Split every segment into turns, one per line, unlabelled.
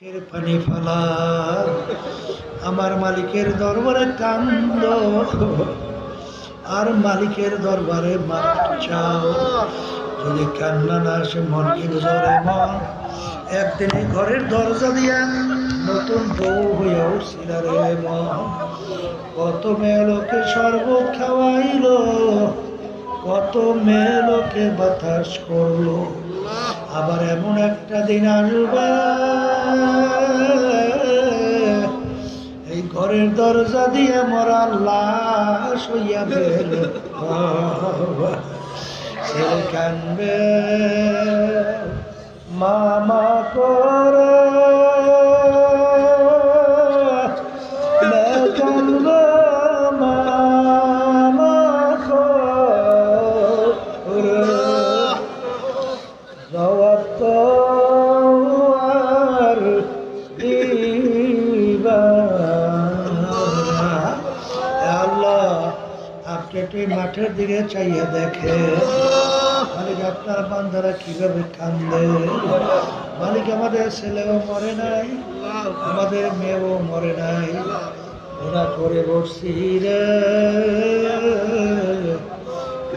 চোখের পানি ফালা। আমার মালিকের দরবারে কান্দ। আর মালিকের দরবারে মাপ চাও। যদি কান্না না আসে, মনকে বুঝরে মন একদিনে ঘরের দরজা দিয়া নতুন বউ হইয়া উঠছিল রে মন। কত মেয়ে লোকে শরবত খাওয়াইলো কত মেয়ে লোকে বাতাস করল। আবার এমন একটা দিন আসবে। এই ঘরের দরজা দিয়ে মরা লাশ হইয়া বের ছেলে কানবে, মামা করে। তো আর আল্লাহ, আপনি একটু মাঠের দিকে চাইয়া দেখে? মালিক আপনার বান্ধারা কীভাবে কান্দে? মালিক আমাদের ছেলেও মরে নাই, আমাদের মেয়েও মরে নাই। ওরা করে বসছি রে।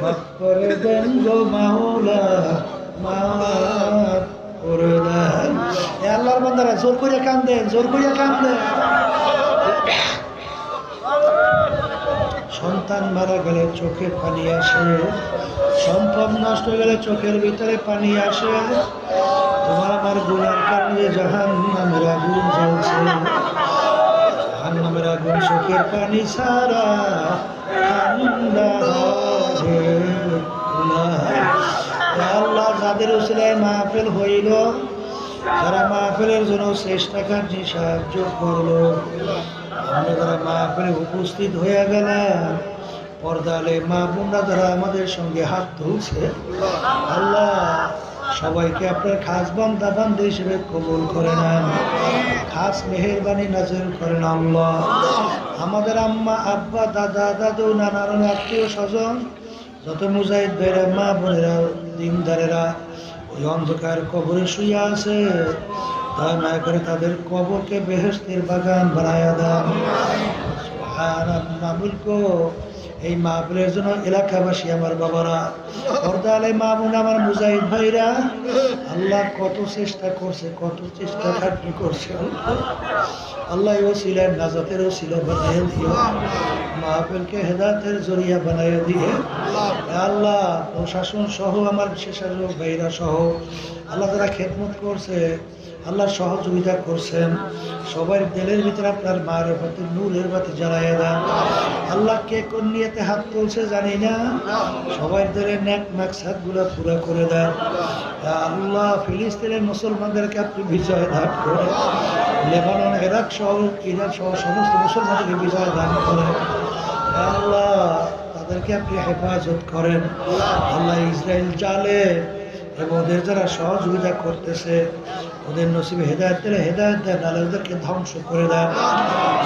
মাফ করে দেন গো মাওলা। মাফ করে দেন আল্লাহর বান্দারা, জোর করে কান্দেন, জোর করে কান্দেন। সন্তান মারা গেলে চোখে পানি আসে, সম্পদ নষ্ট গেলে চোখের ভিতরে পানি আসে। তোমার আমার গুণার কারণে জাহান নামের আগুন জ্বলছে। জাহান নামের আগুন চোখের পানি সারা ঠান্ডা হবে না। এ যাদের উসিলায় মাহফিল হইল। যারা মাহফিলের জন্য চেষ্টা কার্যে সাহায্য করল, আমরা যারা মাহফিলে উপস্থিত হয়ে গেলাম, পর্দালে মা বোনরা যারা আমাদের সঙ্গে হাত ধুলছে আল্লাহ সবাইকে আপনার খাস বান্দা বান্ধব হিসেবে কবুল করে নেন, খাস মেহেরবানি নাজর করেন আল্লাহ। আমাদের আম্মা, আব্বা, দাদা, দাদু নানার আত্মীয় স্বজন, যত মুজাহিদ ভাইরা, মা বোনেরা, দিনদারেরা ওই অন্ধকার কবরে শুয়ে আছে। দয়া মায়া করে তাদের কবরকে বেহেস্তের বাগান বানায়া কো এই মাহফিলের জন্য এলাকাবাসী আমার বাবারা পর্দা আলে মামুন আমার মুজাহিদ ভাইরা, আল্লাহ কত চেষ্টা করছে, কত চেষ্টা খাটনি করছে। আল্লাহ। ও ছিলেন নাজাতেরও ছিল বানিয়ে দিও। মাহফিলকে হেদায়তের জরিয়া বানাইয়া দিয়ে আল্লাহ। প্রশাসন সহ আমার বিশেষজ্ঞ ভাইরা সহ আল্লাহ তারা খেদমত করছে। আল্লাহ সহযোগিতা করছেন। সবার দিলের ভিতরে আপনার মায়ের প্রতি নূরের বাতি জ্বালাইয়া দেন। আল্লাহ কে কোন নিয়েতে হাত তুলছে জানি না। সবার দিলের ন্যাকগুলো পুরো করে দেন। আল্লাহ ফিলিস্তিনের মুসলমানদেরকে আপনি বিজয় দান করে লেবানন, ইরাক সহ ইরাক সহ সমস্ত মুসলমানদেরকে বিজয় দান করে আল্লাহ তাদেরকে আপনি হেফাজত করেন। আল্লাহ ইসরায়েল জালে এবং ওদের যারা সহযোগিতা করতেছে, ওদের নসিবে হেদায়ত দিলে হেদায়ত দেন নাহলে ওদেরকে ধ্বংস করে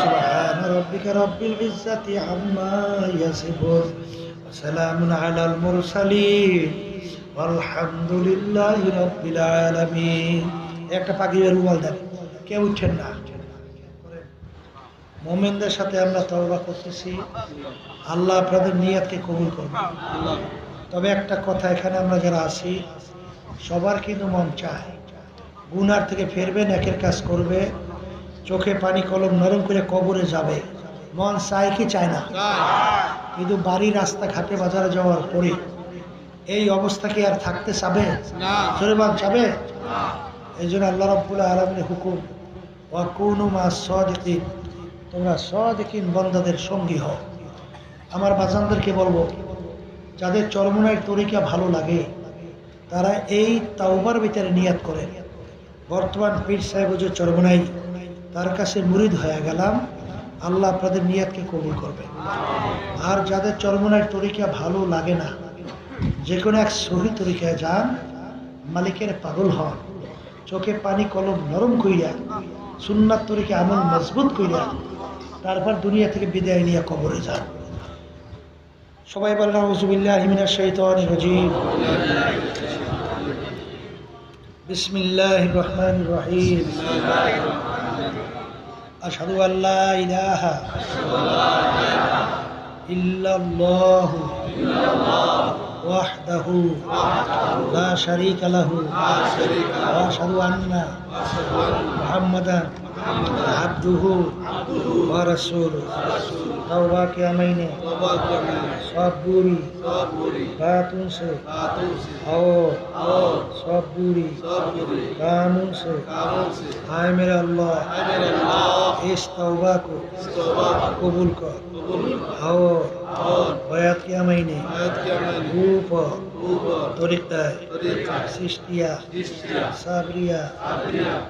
সুবহান রাব্বিকা রাব্বিল ইজ্জাতি আম্মা ইয়াসিফুন সালামুন আলাল মুরসালিন আলহামদুলিল্লাহি রাব্বিল আলামিন। একটা পাখির রুমাল দেন কেউ উঠছেন না। মোমেনদের সাথে আমরা তওবা করতেছি। আল্লাহ আপনাদের নিয়াতকে কবুল করবে তবে একটা কথা এখানে আমরা যারা আসি সবার কিন্তু মন চায়। গুনার থেকে ফেরবেন একের কাজ করবে। চোখে পানি কলম নরম করে কবরে যাবে। মন চায় কি চায় না? কিন্তু বাড়ি রাস্তা ঘাটে বাজারে যাওয়ার পরে এই অবস্থা কি আর থাকতে চাবে? জোরেবান যাবে এই জন্য আল্লাহ রব্বুল আলমের হুকুম ওয়াকুনু মা সদিকিন তোমরা সদিকিন বন্দাদের সঙ্গী হও। আমার বাজানদেরকে বলব যাদের চরমনার তরিকা ভালো লাগে, তারা এই তাওবার ভিতরে নিয়াত করে। বর্তমান পীর সাহেব যে চরমনাই, তার কাছে মুরিদ হয়ে গেলাম, আল্লাহ আপনাদের নিয়াতকে কবুল করবে। আর যাদের চরমনার তরিকা ভালো লাগে না, যে কোনো এক সহি তরিকায় যান, মালিকের পাগল হন, চোখে পানি কলম নরম কইরা সুন্নার তরিকে আমল মজবুত কইরা, তারপর দুনিয়া থেকে বিদায় নিয়ে কবরে যান। সবাই বলেন আউজুবিল্লাহ হিমিনা শৈতান রজিম। বিসমিল্লাহ রহমান রহিম। আসাদু আল্লাহ ইলাহা ইল্লাল্লাহ وحده لا شريك له واشهد ان محمدا عبده ورسوله توبہ کیا میں نے؟ سب بوری۔ باتوں سے۔ اور سب بوری۔ کاموں سے۔ ہائے میرا اللہ۔ اس توبہ کو قبول کر۔ اور بیعت کیا میں نے؟ روپ طريقة سيشتية صابرية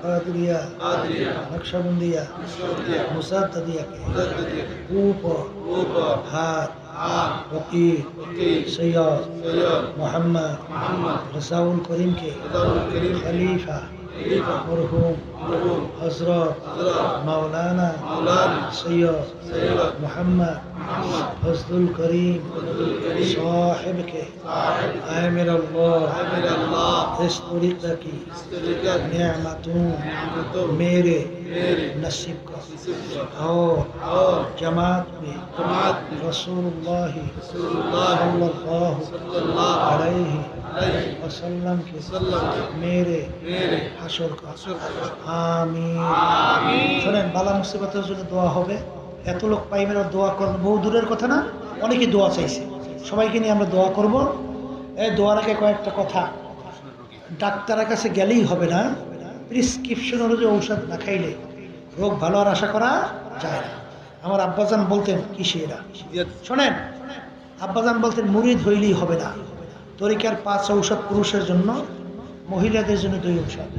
قادرية نقشبندية مصددية اوپر ہاتھ وکیل سید محمد رضاء الکریم کے خلیفہ مرحوم حضرات مولانا سيد محمد فضل الكريم. صاحبك. عامل الله. इस पूरी ميري. नसीब का और जमात में रसूलुल्लाह सल्लल्लाहु अलैहि वसल्लम के मेरे হাসর का আমিন শোনেন বালা মুসিবতের জন্য দোয়া হবে এত লোক পাইমের দোয়া করবো বহু দূরের কথা না অনেকে দোয়া চাইছে সবাইকে নিয়ে আমরা দোয়া করব এই দোয়ার আগে কয়েকটা কথা ডাক্তারের কাছে গেলেই হবে না প্রিসক্রিপশন অনুযায়ী ঔষধ না খাইলে রোগ ভালো আর আশা করা যায় না। আমার আব্বাজান বলতেন, কিসে এরা? শোনেন, আব্বাজান বলতেন, মুরিদ হইলেই হবে না। তরিকার পাঁচ ঔষধ পুরুষের জন্য, মহিলাদের জন্য দুই ঔষধ।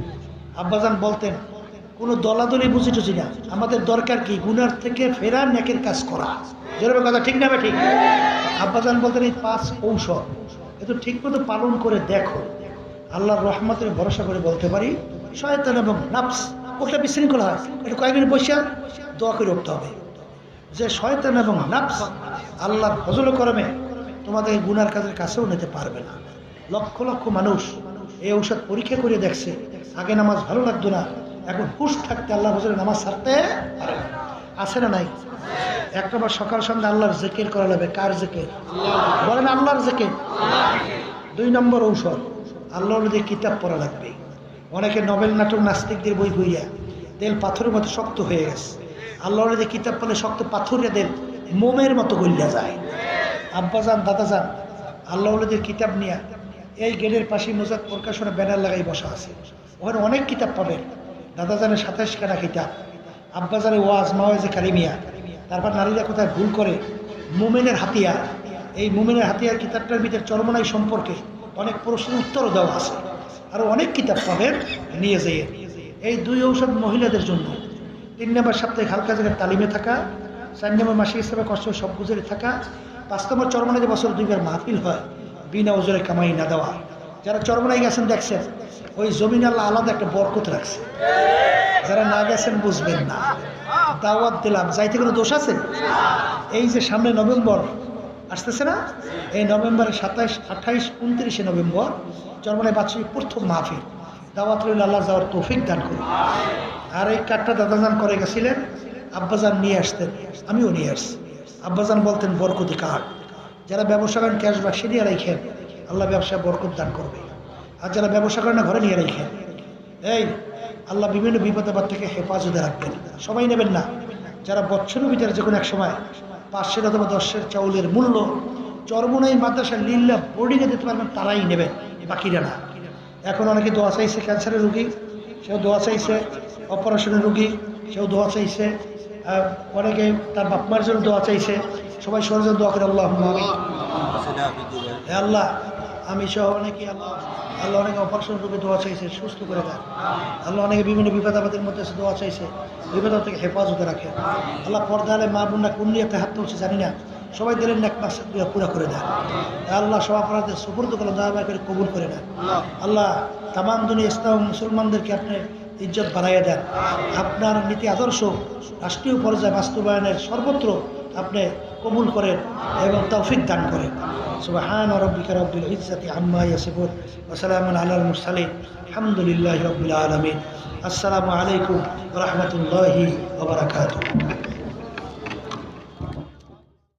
আব্বাজান বলতেন, কোনো দলাদলি বুঝি টুঝি না। আমাদের দরকার কি? গুনার থেকে ফেরা নেকের কাজ করা। যেরকম কথা, ঠিক না ঠিক? আব্বাজান বলতেন, এই পাঁচ ঔষধ, এ তো ঠিক মতো পালন করে দেখো। আল্লাহর রহমতের ভরসা করে বলতে পারি শয়তান এবং নাফস ওটা বিশৃঙ্খলা হয়। এটা কয়েকদিন বসে দোয়া করে উঠতে হবে। যে শয়তান এবং নাফস আল্লাহর ফজল করমে তোমাদের গুনার কাজের কাছেও নিতে পারবে না। লক্ষ লক্ষ মানুষ এই ঔষধ পরীক্ষা করে দেখছে, আগে নামাজ ভালো লাগতো না, এখন হুশ থাকতে আল্লাহ ফজলের নামাজ ছাড়তে পারে না। আছে না নাই? একটা বার সকাল সন্ধ্যা আল্লাহর জেকের করা লাগবে। কার জেকের? বলেন আল্লাহর জেকের। দুই নম্বর ঔষধ, আল্লাহর দিয়ে কিতাব পড়া লাগবে। অনেকে নভেল নাটক নাস্তিকদের বই বইয়া তেল পাথরের মতো শক্ত হয়ে গেছে। আল্লাহর যে কিতাব পড়লে শক্ত পাথরের দেল মোমের মতো গলিয়া যায়। আব্বা যান দাদা যান আল্লাহদের কিতাব নিয়ে এই গেটের পাশে মোজাদ প্রকাশনে ব্যানার লাগাই বসা আছে। ওখানে অনেক কিতাব পাবেন। দাদা জানে সাতাশ খানা কিতাব আব্বা জানে ওয়াজ মাওয়াজে কারিমিয়া, তারপর নারীরা কোথায় ভুল করে, মোমেনের হাতিয়ার। এই মোমেনের হাতিয়ার কিতাবটার ভিতরে চরমনাই সম্পর্কে অনেক প্রশ্নের উত্তরও দেওয়া আছে। আরও অনেক কিতাব পাবেন, নিয়ে যেয়ে। এই দুই ঔষধ মহিলাদের জন্য। তিন নম্বর সপ্তাহে হালকা জায়গার তালিমে থাকা, চার নম্বর মাসে হিসাবে কষ্ট সব গুজরে থাকা, পাঁচ নম্বর চরমনাইতে বছর দুইবার মাহফিল হয়, বিনা ওজরে কামাই না দেওয়া। যারা চরমনাই গেছেন, দেখছেন, ওই জমিন আল্লাহ আলাদা একটা বরকত রাখছে। যারা না গেছেন, বুঝবেন না। দাওয়াত দিলাম, যাইতে কোনো দোষ আছে? এই যে সামনে নভেম্বর, আসতেছে না? এই নভেম্বরের সাতাইশ, আঠাইশ, উনত্রিশে নভেম্বর চরমনাই বাৎসরিক প্রথম মাহফিল। দাওয়াত আল্লাহ যাওয়ার তৌফিক দান করি। আর এই কাঠটা দাদাজান করে গেছিলেন, আব্বাজান নিয়ে আসতেন, আমিও নিয়ে আসছি। আব্বাজান বলতেন, বরকতি কাঠ যারা ব্যবসা করেন, ক্যাশ বাক্সে নিয়ে রাখেন, আল্লাহ ব্যবসায় বরকত দান করবে। আর যারা ব্যবসা করেন না, ঘরে নিয়ে রাখেন। এই, আল্লাহ বিভিন্ন বিপদ আপদ থেকে হেফাজতে রাখবেন। সবাই নেবেন না। যারা বছরের ভিতরে যে কোনো এক সময় পাঁচশের অথবা দশের চাউলের মূল্য, চরমনাই মাদ্রাসা লিল্লা বোর্ডিংয়ে দিতে পারবেন, তারাই নেবেন। বাকিরা না। এখন অনেকে দোয়া চাইছে, ক্যান্সারের রুগী, সেও দোয়া চাইছে, অপারেশনের রুগী, সেও দোয়া চাইছে অনেকে তার বাপমার জন্য দোয়া চাইছে। সবাই সরজন দোয়া করে আল্লাহ আল্লাহ, আমি সহ অনেকে আল্লাহ আল্লাহ অনেকে অপারেশন রোগে দোয়া চাইছে, সুস্থ করে দেন। আল্লাহ অনেকে বিভিন্ন বিপদ আপদের মধ্যে দোয়া চাইছে, বিপদ থেকে হেফাজতে রাখে। আল্লাহ পর্দা আলে মা বোনরা কোন নিয়ে হাত তুলছে জানি না। সবাই দিলেন এক মাস পুরা করে দেন। আল্লাহ সব আপনাদের সুপুর্দ করলাম দয়া করে কবুল করে নেন। আল্লাহ তামাম দুনিয়া ইসলাম মুসলমানদেরকে আপনি ইজ্জত বাড়াইয়া দেন। আপনার নীতি আদর্শ, রাষ্ট্রীয় পর্যায়ে বাস্তবায়নের সর্বত্র আপনি কবুল করেন এবং তৌফিক দান করেন। সুবহান রব্বিকা রব্বিল ইজ্জাতি আম্মা ইয়াসিফুন, ওয়া সালামুন আলাল মুরসালিন, আলহামদুলিল্লাহ রবিল আলমিন। আসসালামু আলাইকুম রহমতুল্লাহি ওবরাকাতুহ